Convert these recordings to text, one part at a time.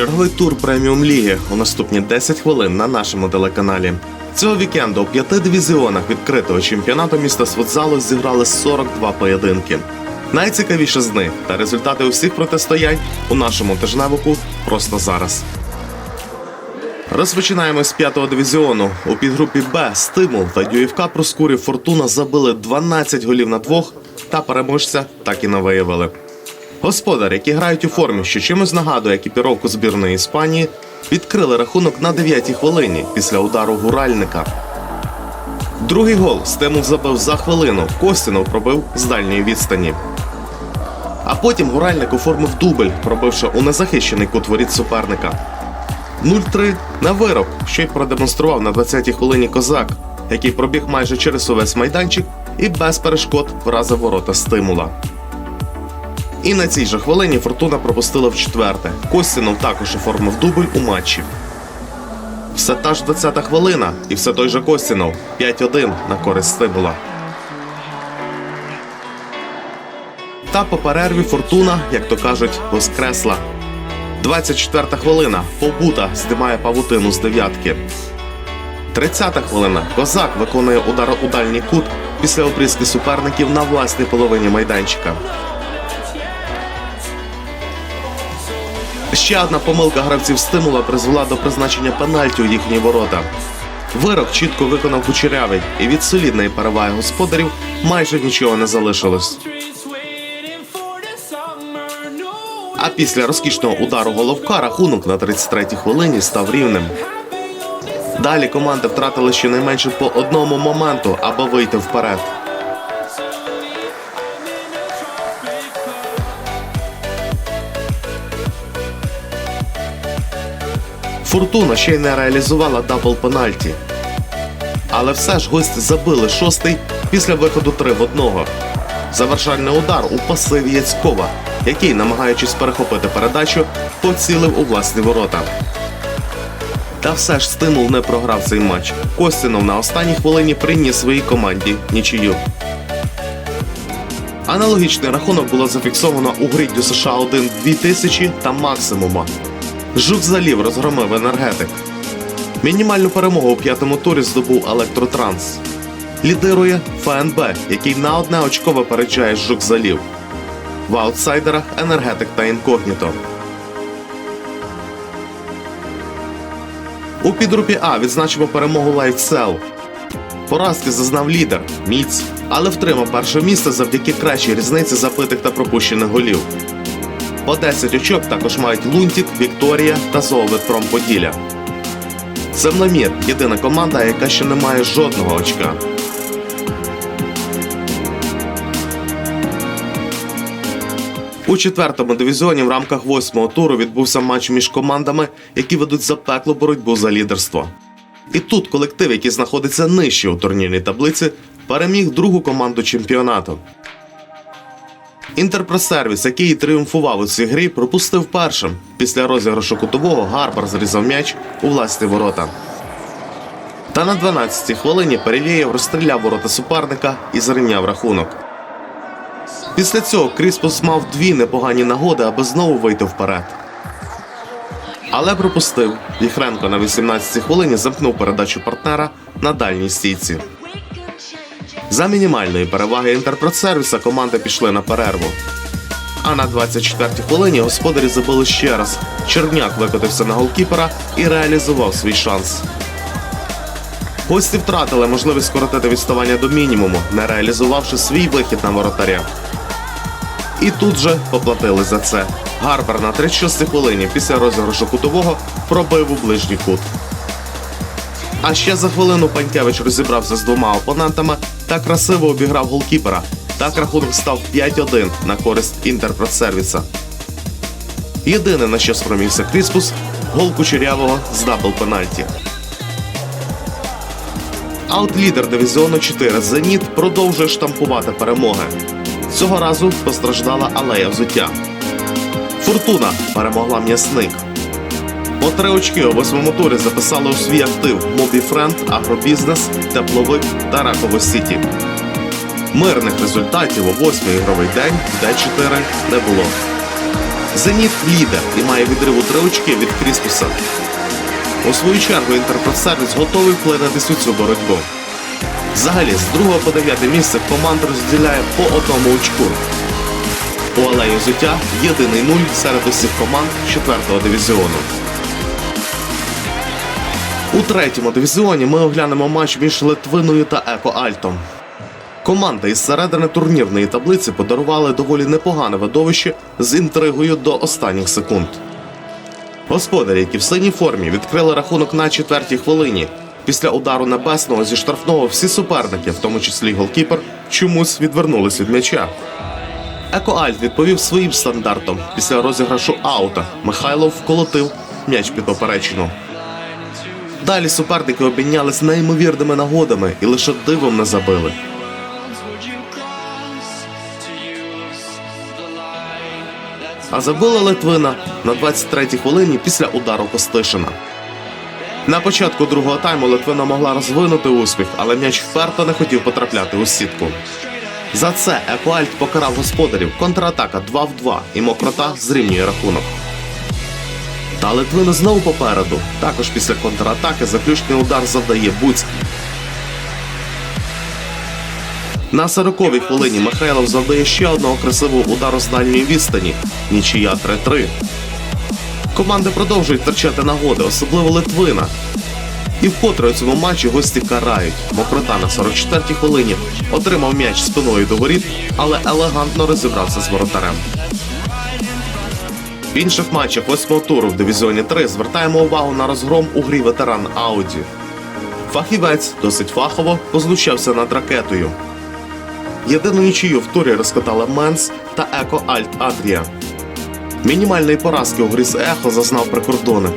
Черговий тур преміум ліги у наступні 10 хвилин на нашому телеканалі. Цього вікенду у п'яти дивізіонах відкритого чемпіонату міста з футзалу зіграли 42 поєдинки. Найцікавіше з них та результати усіх протистоянь у нашому тижневику просто зараз. Розпочинаємо з п'ятого дивізіону. У підгрупі Б Стимул та ЮФК Проскурів Фортуна забили 12 голів на двох, та переможця так і не виявили. Господарі, які грають у формі, що чимось нагадує екіпіровку збірної Іспанії, відкрили рахунок на 9-й хвилині після удару гуральника. Другий гол Стимул забив за хвилину. Костінов пробив з дальньої відстані. А потім гуральник оформив дубль, пробивши у незахищений кут воріт суперника. 0-3 на вирок, що й продемонстрував на 20-й хвилині козак, який пробіг майже через увесь майданчик і без перешкод вразив ворота стимула. І на цій же хвилині Фортуна пропустила в четверте. Костінов також оформив дубль у матчі. Все та ж 20-та хвилина, і все той же Костінов 5-1 на користь стимула. Та по перерві Фортуна, як то кажуть, воскресла. 24-та хвилина. Побута здимає павутину з дев'ятки. 30-та хвилина. Козак виконує удар у дальній кут після обрізки суперників на власній половині майданчика. Ще одна помилка гравців стимула призвела до призначення пенальті у їхні ворота. Вирок чітко виконав кучерявий, і від солідної переваги господарів майже нічого не залишилось. А після розкішного удару головка рахунок на 33-й хвилині став рівним. Далі команди втратили щонайменше по одному моменту, аби вийти вперед. Фортуна ще й не реалізувала дабл пенальті. Але все ж гості забили шостий після виходу 3 в одного. Завершальний удар у пасиві Яцькова, який, намагаючись перехопити передачу, поцілив у власні ворота. Та все ж стимул не програв цей матч. Костінов на останній хвилині приніс своїй команді нічию. Аналогічний рахунок було зафіксовано у грі США 1 2000 та максимума. Жук залів розгромив енергетик. Мінімальну перемогу у п'ятому турі здобув Електротранс. Лідирує ФНБ, який на одне очко випереджає Жук залів. В аутсайдерах енергетик та інкогніто. У підгрупі А відзначимо перемогу Лайфсел. Поразки зазнав лідер Міць, але втримав перше місце завдяки кращій різниці забитих та пропущених голів. По 10 очок також мають Лунтік, Вікторія та Золотпром Поділля. Землемір єдина команда, яка ще не має жодного очка. У четвертому дивізіоні в рамках восьмого туру відбувся матч між командами, які ведуть запеклу боротьбу за лідерство. І тут колектив, який знаходиться нижче у турнірній таблиці, переміг другу команду чемпіонату. Інтерпросервіс, який тріумфував у цій грі, пропустив першим. Після розіграшу кутового Гарбар зрізав м'яч у власні ворота. Та на 12-й хвилині Перевєєв розстріляв ворота суперника і зрівняв рахунок. Після цього Кріспус мав дві непогані нагоди, аби знову вийти вперед. Але пропустив. Віхренко на 18-й хвилині замкнув передачу партнера на дальній стійці. За мінімальної переваги інтерпродсервіса команди пішли на перерву. А на 24-й хвилині господарі забили ще раз. Черняк викотився на голкіпера і реалізував свій шанс. Гості втратили можливість скоротити відставання до мінімуму, не реалізувавши свій вихід на воротаря. І тут же поплатили за це. Гарбер на 36-й хвилині після розіграшу кутового пробив у ближній кут. А ще за хвилину Панькевич розібрався з двома опонентами та красиво обіграв голкіпера. Так рахунок став 5-1 на користь інтерпродсервіса. Єдине на що спромігся Кріспус гол Кучерявого з дабл пенальті. А от лідер дивізіону 4 Зеніт продовжує штампувати перемоги. Цього разу постраждала алея взуття. Фортуна перемогла м'ясник. По три очки у восьмому турі записали у свій актив Мобіфренд, Агробізнес, Тепловик та Раково Сіті. Мирних результатів у восьмий ігровий день Д4 не було. Зеніт лідер і має відрив у три очки від Кріспуса. У свою чергу інтерпродсервіс готовий вплинутись у цю боротьбу. Взагалі, з 2 по 9 місце команд розділяє по одному очку. У алеї взуття єдиний нуль серед усіх команд 4-го дивізіону. У третьому дивізіоні ми оглянемо матч між Литвиною та Еко Альтом. Команди із середини турнірної таблиці подарували доволі непогане видовище з інтригою до останніх секунд. Господарі, які в синій формі, відкрили рахунок на четвертій хвилині. Після удару небесного зі штрафного всі суперники, в тому числі голкіпер, чомусь відвернулись від м'яча. Екоальт відповів своїм стандартом. Після розіграшу аута Михайлов вколотив м'яч під поперечину. Далі суперники обмінялись неймовірними нагодами і лише дивом не забили. А забила Литвина на 23-й хвилині після удару Костишина. На початку другого тайму Литвина могла розвинути успіх, але м'яч вперто не хотів потрапляти у сітку. За це Екуальт покарав господарів контратака 2 в 2 і мокрота зрівнює рахунок. Та Литвина знову попереду. Також після контратаки заключний удар завдає Буцький. На 40-й хвилині Михайлов завдає ще одного красивого удару з дальньої відстані. Нічия 3-3. Команди продовжують втрачати нагоди, особливо Литвина. І вкотре у цьому матчі гості карають. Мокрота на 44-й хвилині отримав м'яч спиною до воріт, але елегантно розібрався з воротарем. В інших матчах восьмого туру в дивізіоні 3 звертаємо увагу на розгром у грі ветеран Ауді. Фахівець досить фахово познущався над ракетою. Єдину нічию в турі розкатала Менс та Еко Альт Адрія. Мінімальної поразки у грі з Ехо зазнав прикордонник.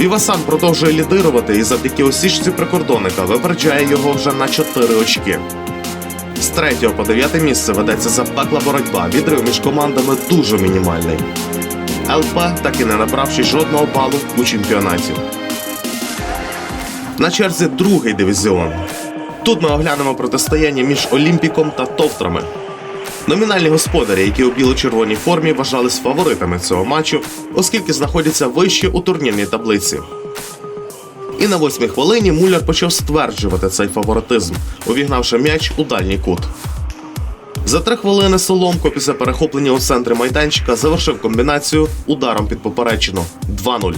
Вівасан продовжує лідирувати і завдяки осічці прикордонника випереджає його вже на 4 очки. З 3 по 9 місце ведеться запекла боротьба. Відрив між командами дуже мінімальний. ЛП так і не набравши жодного балу у чемпіонаті. На черзі другий дивізіон. Тут ми оглянемо протистояння між Олімпіком та Товтрами. Номінальні господарі, які у біло-червоній формі вважались фаворитами цього матчу, оскільки знаходяться вище у турнірній таблиці. І на восьмій хвилині Муляр почав стверджувати цей фаворитизм, увігнавши м'яч у дальній кут. За три хвилини Соломко після перехоплення у центрі майданчика завершив комбінацію ударом під поперечину 2-0.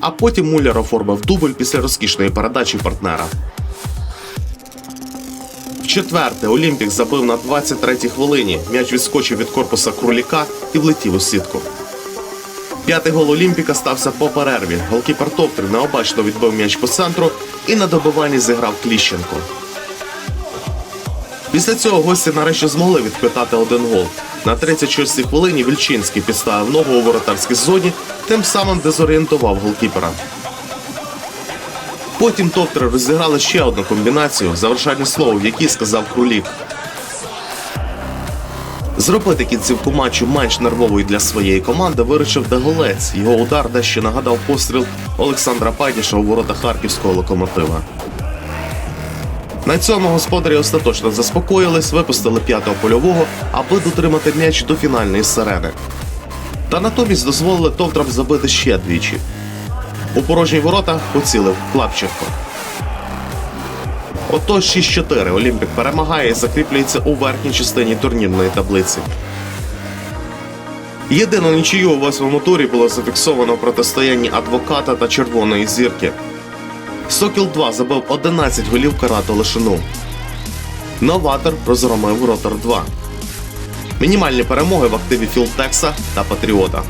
А потім Муляр оформив дубль після розкішної передачі партнера. Четверте, Олімпік забив на 23-й хвилині. М'яч відскочив від корпуса кроліка і влетів у сітку. П'ятий гол Олімпіка стався по перерві. Голкіпер Товтри необачно відбив м'яч по центру і на добиванні зіграв Кліщенко. Після цього гості нарешті змогли відпитати один гол. На 36-й хвилині Вільчинський підставив ногу у воротарській зоні, тим самим дезорієнтував голкіпера. Потім Товтри розіграли ще одну комбінацію, завершальне слово, в якій сказав Крулік. Зробити кінцівку матчу менш нервовою для своєї команди вирішив Деголець. Його удар дещо нагадав постріл Олександра Падіша у ворота харківського локомотива. На цьому господарі остаточно заспокоїлись, випустили п'ятого польового, аби дотримати м'яч до фінальної сирени. Та натомість дозволили Товтрам забити ще двічі. У порожні ворота поцілив Клапченко. Отож 6-4 Олімпік перемагає і закріплюється у верхній частині турнірної таблиці. Єдину нічию у восьмому турі було зафіксовано протистоянні адвоката та червоної зірки. Сокіл 2 забив 11 голів карату лишину. Новатор розгромив Ротор 2. Мінімальні перемоги в активі Філтекса та Патріота.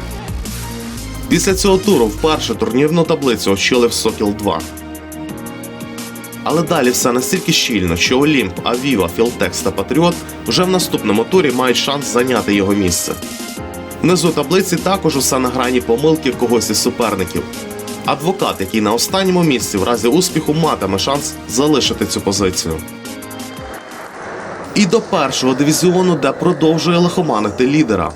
Після цього туру вперше турнірну таблицю очолив Сокіл 2. Але далі все настільки щільно, що Олімп, Авіва, Філтекс та Патріот вже в наступному турі мають шанс зайняти його місце. Внизу таблиці також усе на грані помилки когось із суперників. Адвокат, який на останньому місці в разі успіху матиме шанс залишити цю позицію. І до першого дивізіону, де продовжує лихоманити лідера.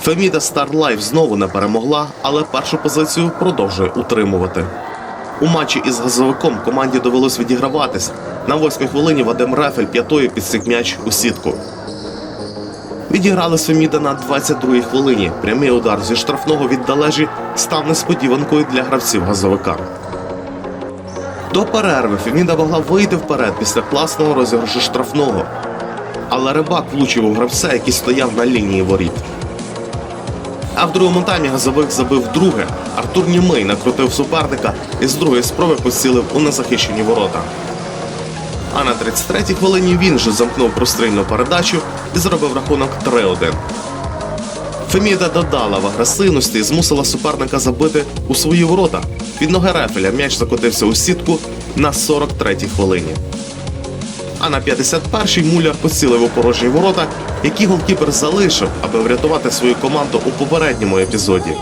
Феміда Старлайф знову не перемогла, але першу позицію продовжує утримувати. У матчі із газовиком команді довелось відіграватись. На восьмій хвилині Вадим Рефель п'ятою підсік м'яч у сітку. Відіграли Феміда на 22-й хвилині. Прямий удар зі штрафного від Далежі став несподіванкою для гравців газовика. До перерви Феміда могла вийти вперед після класного розіграшу штрафного. Але рибак влучив у гравця, який стояв на лінії воріт. А в другому таймі газовик забив друге. Артур Німий накрутив суперника і з другої спроби поцілив у незахищені ворота. А на 33-й хвилині він же замкнув прострільну передачу і зробив рахунок 3-1. Феміда додала в агресивності і змусила суперника забити у свої ворота. Від ноги рефеля м'яч закотився у сітку на 43-й хвилині. А на 51-й муляр поцілив у порожні ворота, які голкіпер залишив, аби врятувати свою команду у попередньому епізоді.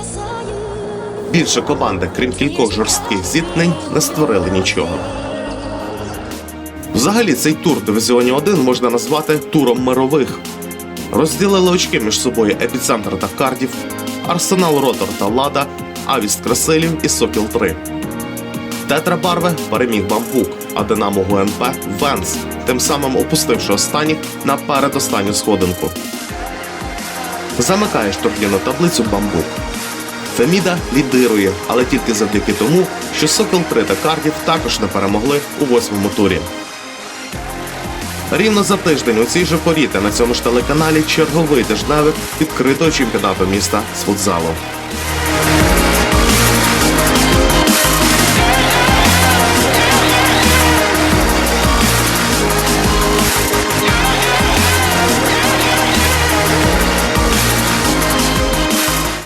Більше команди, крім кількох жорстких зіткнень, не створили нічого. Взагалі, цей тур дивізіоні 1 можна назвати туром мирових. Розділили очки між собою епіцентр та Кардів, Арсенал Ротор та Лада, Авіст Красилів і Сокіл 3. Тетрабарви переміг Бамбук, а Динамо ГУНП Венс, тим самим опустивши останніх на передостанню сходинку. Замикає штурмівну таблицю Бамбук. Феміда лідирує, але тільки завдяки тому, що Сокіл 3 та Кардів також не перемогли у восьмому турі. Рівно за тиждень у цій же порі та на цьому ж телеканалі черговий тижневик відкритого чемпіонату міста з футзалу.